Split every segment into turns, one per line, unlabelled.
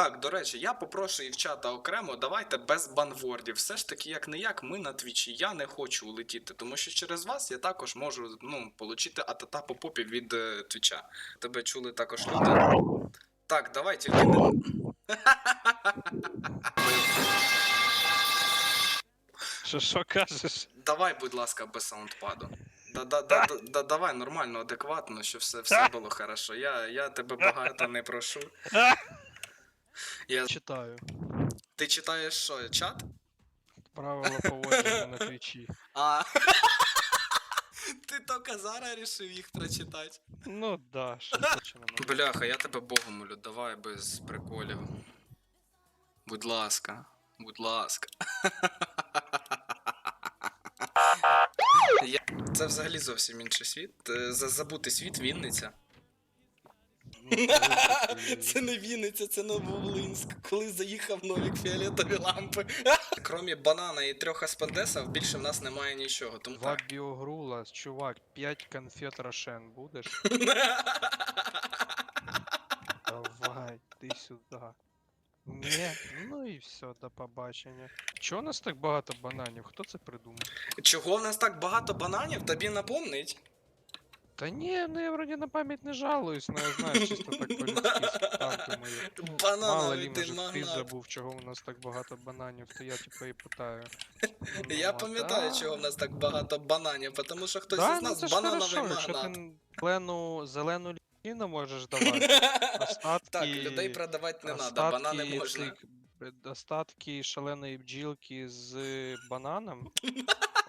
Так, до речі, я попрошу і в чата окремо, давайте без банвордів. Все ж таки, як не як, ми на твічі. Я не хочу улетіти, тому що через вас я також можу ну, отримати атата по попі від е, твіча. Тебе чули також люди. Так, давай тільки не.
Що що кажеш?
Давай, будь ласка, без саундпаду. Да, да, да, да, да, давай нормально, адекватно, щоб все, все було хорошо. Я, я тебе багато не прошу. Я...
Читаю.
Ти читаєш що, чат?
Правила поводження на твічі.
А. Ти тільки зараз рішив їх прочитати.
Ну да, що.
Бляха, я тебе богом молю, давай без приколів. Будь ласка, будь ласка. Я... Це взагалі зовсім інший світ. Е, забутий світ Вінниця. Це не Вінниця, це Нововолинськ. Коли заїхав Новік фіолетові лампи. Кромі банана і трьох аспендесів, більше в нас немає нічого. Тому
Два
так.
біогрула, чувак, 5 конфет Рошен будеш? Давай, ти сюди. Ні, ну і все, до побачення. Чого у нас так багато бананів? Хто це придумав?
Чого в нас так багато бананів? Тобі напомнить?
Та ні, ну я вроді на пам'ять не жалуюсь, ну я знаю, чисто так по-людськи спитав, думаю. Мало
Банановий ти
може, ти
магнат.
забув, чого у нас так багато бананів, то я типу і питаю.
Я
Ну,
пам'ятаю, чого в нас так багато бананів, тому що хтось
Да,
із
ну
нас
ж
банановий
хорошо, якщо
магнат.
ти зелену, зелену ліну можеш давати. Остатки,
Так, людей продавати не треба,
остатки
банани можна.
цих, Остатки шаленої бджілки з бананом.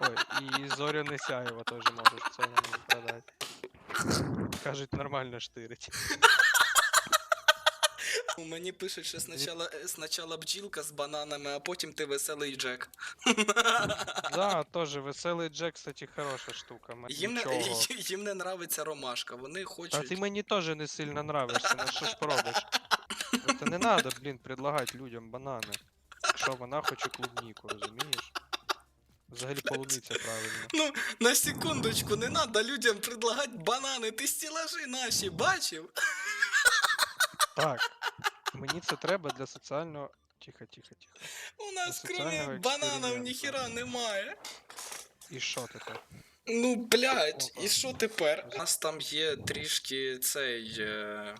Ой, і зоряне сяєво теж можеш в цьому продати. Кажуть, нормально штирить.
У Мені пишуть, що спочатку, е, спочатку бджілка з бананами, а потім ти веселий Джек.
Да, теж веселий Джек, кстати, хороша штука. м-
Їм не,
нічого.
їм не нравиться ромашка, вони хочуть.
ти мені теж не сильно нравишся, ну що ж поробиш? Це не надо, блін, предлагати людям банани. Якщо вона хоче клубніку, розумієш? Взагалі полуниця правильно.
Ну, на секундочку, не треба людям предлагати банани, ти стілажі наші бачив?
Так. Мені це треба для соціального. Тихо, тихо, тихо.
У нас
соціального
крім бананів
експерименту.
ніхіра немає.
І що тепер?
Ну, блядь, і що тепер? У нас там є трішки цей. Е...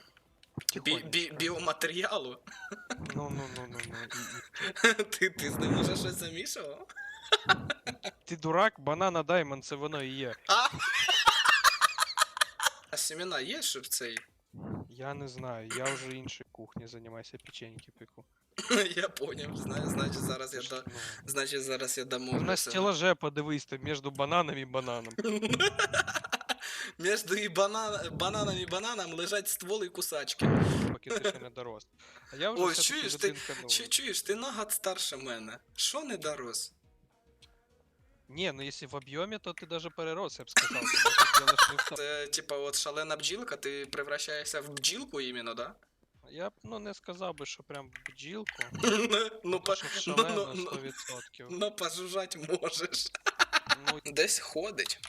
Бі- бі- біоматеріалу.
Ну, ну, ну, ну, ну. і- і-
ти, ти з ним уже щось замішував?
Ти дурак, банана даймон, це воно і є.
А? А семена є, щоб цей?
Я не знаю, я вже іншої кухні займаюся, печеньки пеку.
я поняв, знаю, значить зараз я да...
ну,
Значить зараз я домовлюся.
стеллаже подивись там між бананом і бананом.
Между і банан... бананом і бананом лежать стволи і кусачки.
поки ти ще не дорос. А я вже
Ой, чуєш, ти-
ну...
Чуєш, ти на старше мене. Що не дорос?
Не, ну если в объеме, то ты даже перерос, я бы сказал. Ты может, делаешь не в том.
Це, типа, от шалена бджілка, ти превращаєшся в бджілку іменно, да?
Я б ну, не сказав би, що прям бджілку.
ну, по...
що
ну,
шалено
ну, ну,
100%.
ну, пожужжать можеш.
Ну,
Десь ходить.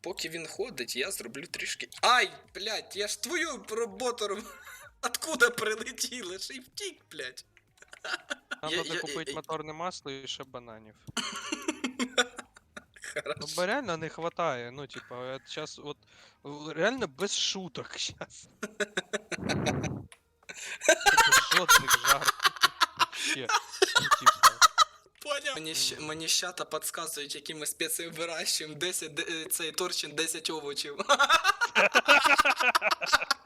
Поки він ходить, я зроблю трішки. Ай, блядь, я ж твою роботу роб... Откуда прилетіли? Ще й втік, блядь.
нам
я-
треба
я-
купити
я-
моторне масло і ще бананів. Ну, бо реально не хватає. Ну, типа, от сейчас вот реально без шуток сейчас. Жодних жартів. Вообще. Ну.
Поняв. Мені. Мені щата підказують, які ми спеції вирощуємо. 10, е, цей торчин 10 овочів.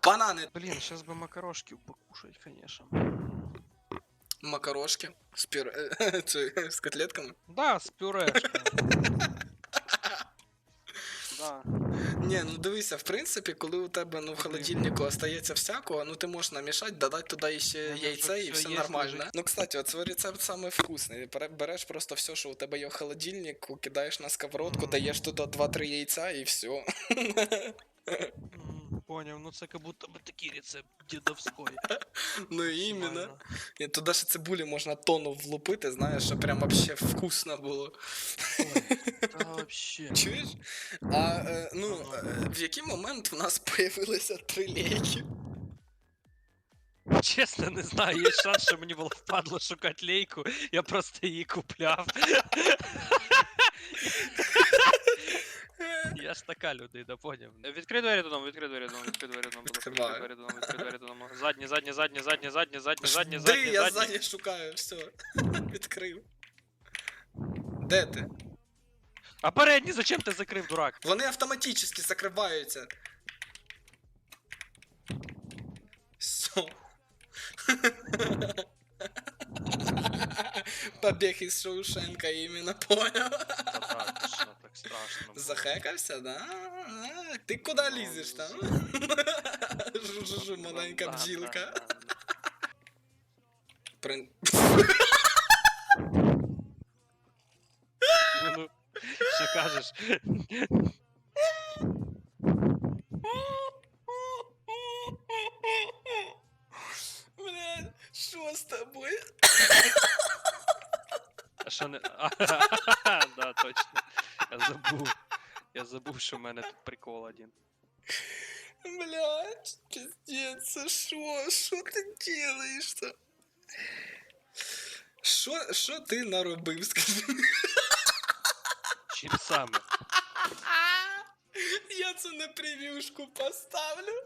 Банани,
Блін, сейчас би макарошки покушать, конечно.
Макарошки з, пюре... з котлетками.
Да, з пюрешкою. Да.
Ні, ну дивися, в принципі, коли у тебе ну, в холодильнику остається всякого, ну ти можеш намішати, додати туди ще
Ну,
яйце і все нормально. Ну, кстати, от свій рецепт самий вкусний. Бере- Береш просто все, що у тебе є в холодильнику, кидаєш на сковородку, даєш туди 2-3 яйця і все.
М, Поняв, ну це как будто би такий рецепт дідовський.
Ну іменно. І туди ще цибулі можна тонну влупити, знаєш, що прям вообще вкусно було.
Ой, Та вообще.
Чуєш? А е, ну, е, в який момент в нас появилися три лейки?
Чесно, не знаю, є шанс, що мені було впадло шукати лейку, я просто її купляв. Я ж така людина, поняв. Відкрий двері додому, відкрий двері додому, відкрий двері додому, будь ласка, відкрий
Відкриваю.
двері додому, відкрий двері додому. Задні, задні, задні, задні, задні, задні, задні,
Де
задні,
я
задні.
ззаді шукаю, все. Відкрив. Де ти?
А передні зачем ти закрив, дурак?
Вони автоматично закриваються. Все. Побіг із Шоушенка іменно понял. Захекався, да? А, Ти куди лізеш там? Жу-жу-жу, маленька бджілка. Прин...
Ну, що кажеш?
Блядь, що з тобою?
А що не. Да, точно. Я забув. Я забув, що в мене тут прикол один.
Блядь, пиздец, це що? Що ти делаєш? Що, що ти наробив, скажи?
Чим саме?
Я це на прев'юшку поставлю.